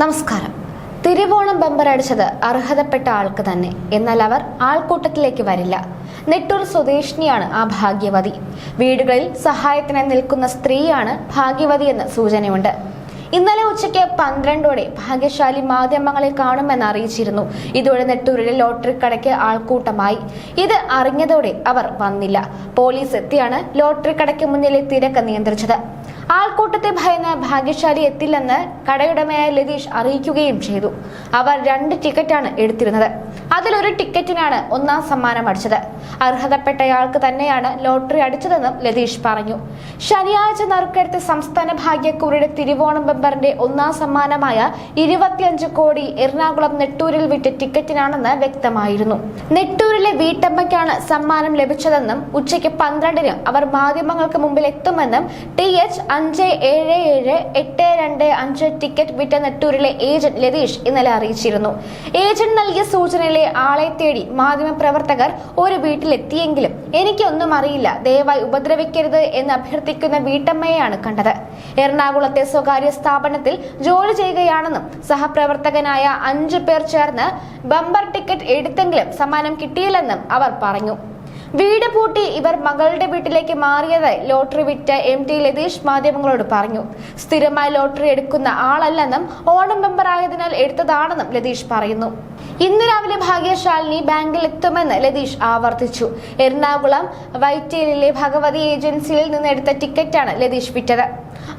നമസ്കാരം. തിരുവോണം ബമ്പർ അടിച്ചത് അർഹതപ്പെട്ട ആൾക്ക് തന്നെ. എന്നാൽ അവർ ആൾക്കൂട്ടത്തിലേക്ക് വരില്ല. നെട്ടൂർ സ്വദേശിനിയാണ് ആ ഭാഗ്യവതി. വീടുകളിൽ സഹായത്തിനായി നിൽക്കുന്ന സ്ത്രീയാണ് ഭാഗ്യവതി എന്ന് സൂചനയുണ്ട്. ഇന്നലെ ഉച്ചയ്ക്ക് പന്ത്രണ്ടോടെ ഭാഗ്യശാലി മാധ്യമങ്ങളെ കാണുമെന്ന് അറിയിച്ചിരുന്നു. ഇതോടെ നെട്ടൂരിലെ ലോട്ടറി കടയ്ക്ക് ആൾക്കൂട്ടമായി. ഇത് അറിഞ്ഞതോടെ അവർ വന്നില്ല. പോലീസ് എത്തിയാണ് ലോട്ടറി കടയ്ക്ക് മുന്നിലെ തിരക്ക് നിയന്ത്രിച്ചത്. ആൾക്കൂട്ടത്തെ ഭയന്ന് ഭാഗ്യശാലി എത്തില്ലെന്ന് കടയുടമയായ ലതീഷ് അറിയിക്കുകയും ചെയ്തു. അവർ രണ്ട് ടിക്കറ്റാണ് എടുത്തിരുന്നത്. അതിലൊരു ടിക്കറ്റിനാണ് ഒന്നാം സമ്മാനം അടിച്ചത്. അർഹതപ്പെട്ടയാൾക്ക് തന്നെയാണ് ലോട്ടറി അടിച്ചതെന്നും ലതീഷ് പറഞ്ഞു. ശനിയാഴ്ച നറുക്കെടുത്ത സംസ്ഥാന ഭാഗ്യക്കൂറിയുടെ തിരുവോണം ബെമ്പറിന്റെ ഒന്നാം സമ്മാനമായ ഇരുപത്തിയഞ്ച് കോടി എറണാകുളം നെട്ടൂരിൽ വിറ്റ ടിക്കറ്റിനാണെന്ന് വ്യക്തമായിരുന്നു. നെട്ടൂരിലെ വീട്ടമ്മയ്ക്കാണ് സമ്മാനം ലഭിച്ചതെന്നും ഉച്ചയ്ക്ക് പന്ത്രണ്ടിന് അവർ മാധ്യമങ്ങൾക്ക് മുമ്പിൽ എത്തുമെന്നും ടി എച്ച് അഞ്ച് ഏഴ് ഏഴ് എട്ട് രണ്ട് അഞ്ച് ടിക്കറ്റ് വിറ്റ നെട്ടൂരിലെ ഏജന്റ് ലതീഷ് ഇന്നലെ അറിയിച്ചിരുന്നു. ഏജന്റ് നൽകിയ സൂചനയിലെ ആളെ തേടി മാധ്യമപ്രവർത്തകർ ഒരു വീട്ടിലെത്തിയെങ്കിലും എനിക്കൊന്നും അറിയില്ല. ദയവായി ഉപദ്രവിക്കരുത് എന്ന് അഭ്യർത്ഥിക്കുന്ന വീട്ടമ്മയെയാണ് കണ്ടത്. എറണാകുളത്തെ സ്വകാര്യ സ്ഥാപനത്തിൽ ജോലി ചെയ്യുകയാണെന്നും സഹപ്രവർത്തകനായ അഞ്ചു പേർ ചേർന്ന് ബമ്പർ ടിക്കറ്റ് എടുത്തെങ്കിലും സമ്മാനം കിട്ടിയില്ലെന്നും അവർ പറഞ്ഞു. വീട് പൂട്ടി ഇവർ മകളുടെ വീട്ടിലേക്ക് മാറിയതായി ലോട്ടറി വിറ്റ എം ടി ലതീഷ് മാധ്യമങ്ങളോട് പറഞ്ഞു. സ്ഥിരമായി ലോട്ടറി എടുക്കുന്ന ആളല്ലെന്നും ഓണം മെമ്പർ ആയതിനാൽ എടുത്തതാണെന്നും ലതീഷ് പറയുന്നു. ഇന്ന് രാവിലെ ഭാഗ്യശാലിനി ബാങ്കിൽ എത്തുമെന്ന് ലതീഷ് ആവർത്തിച്ചു. എറണാകുളം വൈറ്റേലിലെ ഭഗവതി ഏജൻസിയിൽ നിന്ന് എടുത്ത ടിക്കറ്റാണ് ലതീഷ് വിറ്റത്.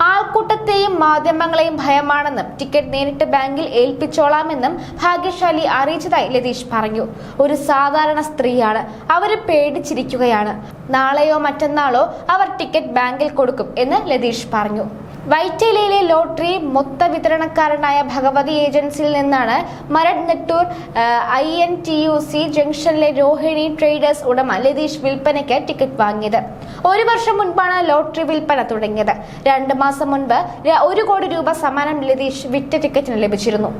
ആൾക്കൂട്ടത്തെയും മാധ്യമങ്ങളെയും ഭയമാണെന്നും ടിക്കറ്റ് നേരിട്ട് ബാങ്കിൽ ഏൽപ്പിച്ചോളാമെന്നും ഭാഗ്യശാലി അറിയിച്ചതായി ലതീഷ് പറഞ്ഞു. ഒരു സാധാരണ സ്ത്രീയാണ്. അവർ പേടിച്ചിരിക്കുകയാണ്. നാളെയോ മറ്റന്നാളോ അവർ ടിക്കറ്റ് ബാങ്കിൽ കൊടുക്കും എന്ന് ലതീഷ് പറഞ്ഞു. വൈറ്റേലയിലെ ലോട്ടറി മൊത്ത വിതരണക്കാരനായ ഭഗവതി ഏജൻസിയിൽ നിന്നാണ് Maradu Nettoor I N T U C ജംഗ്ഷനിലെ രോഹിണി ട്രേഡേഴ്സ് ഉടമ ലതീഷ് വിൽപ്പനയ്ക്ക് ടിക്കറ്റ് വാങ്ങിയത്. ഒരു വർഷം മുൻപാണ് ലോട്ടറി വിൽപ്പന തുടങ്ങിയത്. രണ്ട് മാസം മുൻപ് ഒരു കോടി രൂപ സമ്മാനം ലതീഷ് വിറ്റ ടിക്കറ്റിന് ലഭിച്ചിരുന്നു.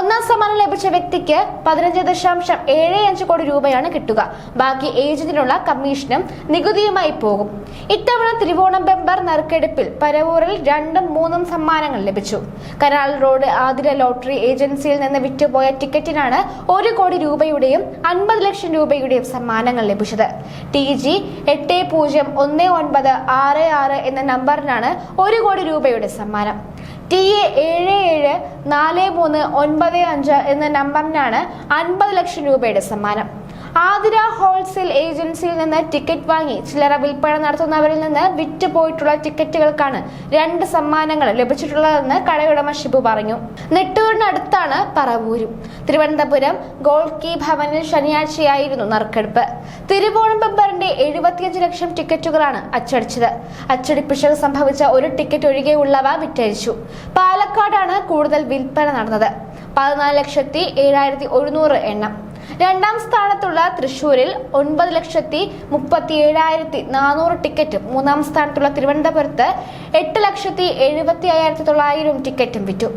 ഒന്നാം സമ്മാനം ലഭിച്ച വ്യക്തിക്ക് പതിനഞ്ച് ദശാംശം ഏഴ് അഞ്ച് കോടി രൂപയാണ് കിട്ടുക. ബാക്കി ഏജന്റിനുള്ള കമ്മീഷനും നികുതിയുമായി പോകും. ഇത്തവണ തിരുവോണം ബെമ്പർ നറുക്കെടുപ്പിൽ പരവൂരിൽ രണ്ടും മൂന്നും സമ്മാനങ്ങൾ ലഭിച്ചു. കനാൽ റോഡ് ആതിര ലോട്ടറി ഏജൻസിയിൽ നിന്ന് വിറ്റുപോയ ടിക്കറ്റിനാണ് ഒരു കോടി രൂപയുടെയും അൻപത് ലക്ഷം രൂപയുടെയും സമ്മാനങ്ങൾ ലഭിച്ചത്. ടി ജി എട്ട് പൂജ്യം ഒന്ന് ഒൻപത് ആറ് ആറ് എന്ന നമ്പറിനാണ് ഒരു കോടി രൂപയുടെ സമ്മാനം. ടി എ ഏഴ് ഏഴ് നാല് മൂന്ന് ഒൻപത് അഞ്ച് എന്ന നമ്പറിനാണ് അൻപത് ലക്ഷം രൂപയുടെ സമ്മാനം. ആതിര ഹോൾസെയിൽ ഏജൻസിയിൽ നിന്ന് ടിക്കറ്റ് വാങ്ങി ചില്ലറ വിൽപ്പന നടത്തുന്നവരിൽ നിന്ന് വിറ്റുപോയിട്ടുള്ള ടിക്കറ്റുകൾക്കാണ് രണ്ട് സമ്മാനങ്ങൾ ലഭിച്ചിട്ടുള്ളതെന്ന് കടയുടമ ഷിബു പറഞ്ഞു. നെട്ടൂരിനടുത്താണ് പറവൂരും. തിരുവനന്തപുരം ഗോൾഡ് കീ ഭവനിൽ ശനിയാഴ്ചയായിരുന്നു നറുക്കെടുപ്പ്. തിരുവോണം ബബ്ബറിന്റെ എഴുപത്തിയഞ്ച് ലക്ഷം ടിക്കറ്റുകളാണ് അച്ചടിച്ചത്. അച്ചടിപ്പിശക് സംഭവിച്ച ഒരു ടിക്കറ്റ് ഒഴികെയുള്ളവ വിറ്റഴിച്ചു. പാലക്കാടാണ് കൂടുതൽ വിൽപ്പന നടന്നത്. പതിനാല് ലക്ഷത്തി ഏഴായിരത്തി ഒരുന്നൂറ് എണ്ണം. രണ്ടാം സ്ഥാനത്തുള്ള തൃശൂരിൽ ഒൻപത് ലക്ഷത്തി മുപ്പത്തി ഏഴായിരത്തി നാനൂറ് ടിക്കറ്റും മൂന്നാം സ്ഥാനത്തുള്ള തിരുവനന്തപുരത്ത് എട്ട് ലക്ഷത്തി എഴുപത്തി അയ്യായിരത്തി തൊള്ളായിരം ടിക്കറ്റും വിറ്റു.